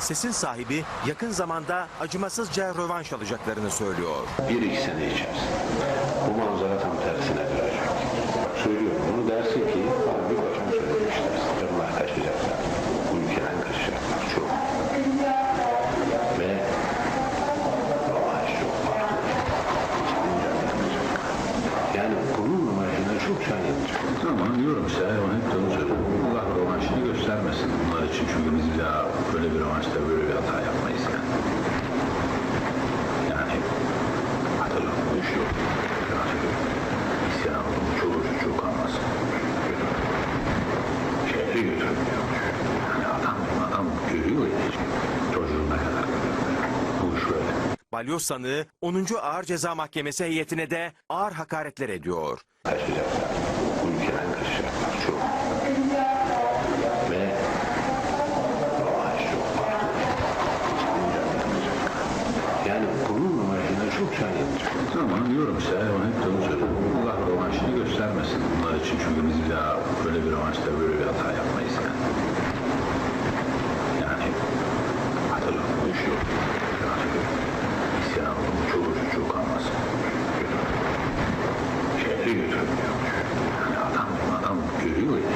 Sesin sahibi yakın zamanda acımasızca rövanş alacaklarını söylüyor. Bir iki sene içerisinde bu manzara tam tersine dönecek. Bak söylüyorum bunu dersin ki bir başım söylemişler. Onlar kaçacaklar. Bu ülkeden kaçacaklar çok. Ve rövanş çok farklı. Yani bunun amacına çok can yanacak. Ama diyorum size ama hep onu söylüyorum. Rövanşını göstermesin bunlar için. Çünkü biz bir daha böyle bir rövanşta böyle bir hata yapmayız yani. Yani hatırlıyorum bu iş yok. İsyan oldu. Çoluk çocuğu kalmasın. Şehri götürmüyor. Yani adam, adam görüyor ya. Çocuğuna kadar. Bu iş böyle. Balyoz sanığı 10. Ağır Ceza Mahkemesi heyetine de ağır hakaretler ediyor. kaçacaklar. Bu ülkeden kaçacaklar Diyorum size ama hep de söylüyorum. Allah rövanşını göstermesin bunlar için. Çünkü biz bir daha böyle bir rövanşta böyle bir hata yapmayız. Yani hatırlıyorum bu iş yok. İsyan oldu. Çoluk çocuğu kalmasın. Şehri götürmüyor. Yani adam, adam görüyor ya.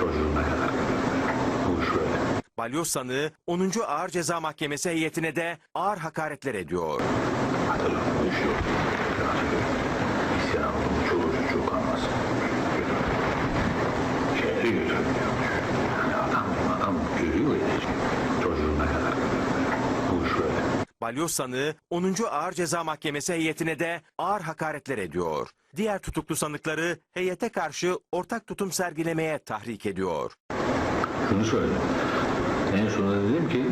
Çocuğuna kadar götürmüyor. Bu iş böyle. Balyoz sanığı 10. Ağır Ceza Mahkemesi heyetine de ağır hakaretler ediyor. Balyoz sanığı 10. Ağır Ceza Mahkemesi heyetine de ağır hakaretler ediyor. Diğer tutuklu sanıkları heyete karşı ortak tutum sergilemeye tahrik ediyor. Şunu söyledim. En sonunda dedim ki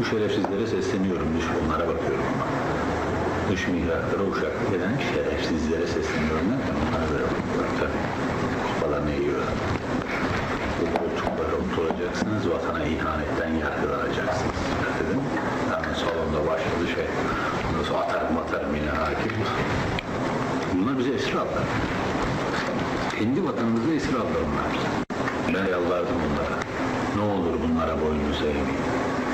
bu şerefsizlere sesleniyorum. Dış onlara bakıyorum ama. Dış mihraklara uşaklık eden şerefsizlere sesleniyorum derken onlara böyle bakıyorum. Tabii. Kupalarını yiyorlar. Bu koltuklara oturacaksınız, vatana ihanetten yargılanacaksınız. Dedim. Hemen salonda başladı şey. Ondan sonra atarım atarım yine hakim. Bunlar bize esir aldılar. Kendi vatanımızda esir aldılar onlar. Ben yalvardım onlara. Ne olur bunlara boynunuza eğmeyin.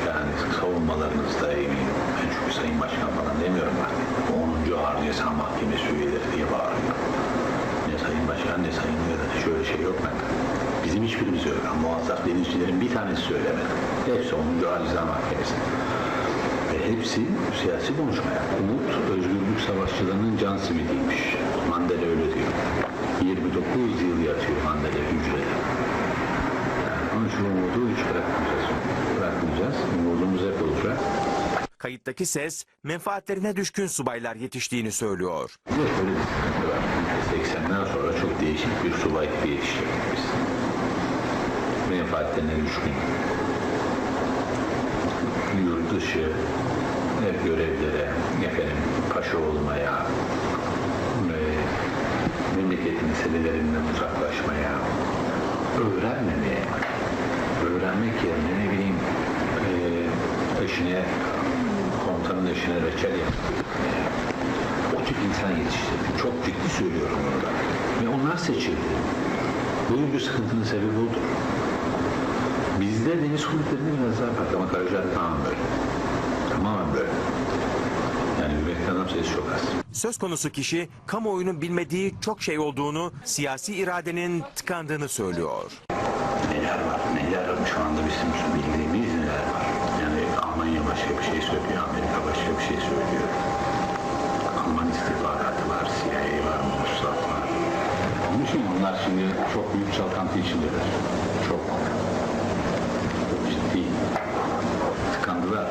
Yani savunmalarınızda eğmeyin. Ben çünkü Sayın Başkan falan demiyorum artık. 10. Ağır Ceza Mahkemesi üyeleri diye bağırıyor. Ne Sayın Başkan ne Sayın Üyeler. Şöyle şey yok bende. Bizim hiçbirimiz yok. Ama Muazzaf denizcilerin bir tanesi söylemedi. Hepsi 10. Ağır Ceza Mahkemesi. Ve hepsi siyasi konuşmaya. Umut özgürlük savaşçılarının can simidiymiş. Mandela öyle diyor. 29 yıl yatıyor Mandela hücrede. Yani onun için umudu hiç bırakmayacağız. Bırakmayacağız. Umudumuz hep olacak. Kayıttaki ses menfaatlerine düşkün subaylar yetiştiğini söylüyor. Bir sıkıntı var. 80'den sonra çok değişik bir subay tipi yetiştirdik biz. Menfaatlerine düşkün. Yurt dışı, ev görevlere, efendim, paşa olmaya, e, memleket meselelerinden uzaklaşmaya, öğrenmemeye, eşine, komutanın eşine reçel yapmaya, o tip insan yetiştirdik. Çok ciddi söylüyorum bunu da. Ve onlar seçildi. Böyle bir sıkıntının sebebi odur. Bizde deniz kuvvetlerinde biraz daha farklı ama Karaca'da tamamen böyle. Tamamen böyle. Yani yürekli adam sayısı çok az. Söz konusu kişi kamuoyunun bilmediği çok şey olduğunu, siyasi iradenin tıkandığını söylüyor. Neler var, neler var şu anda bizim bildiğimiz neler var. Yani Almanya başka bir şey söylüyor, Amerika başka bir şey söylüyor. Alman istihbaratı var, CIA var, Mossad var. Onun için onlar şimdi çok büyük çalkantı içindeler. Çok. Çok ciddi. Tıkandılar.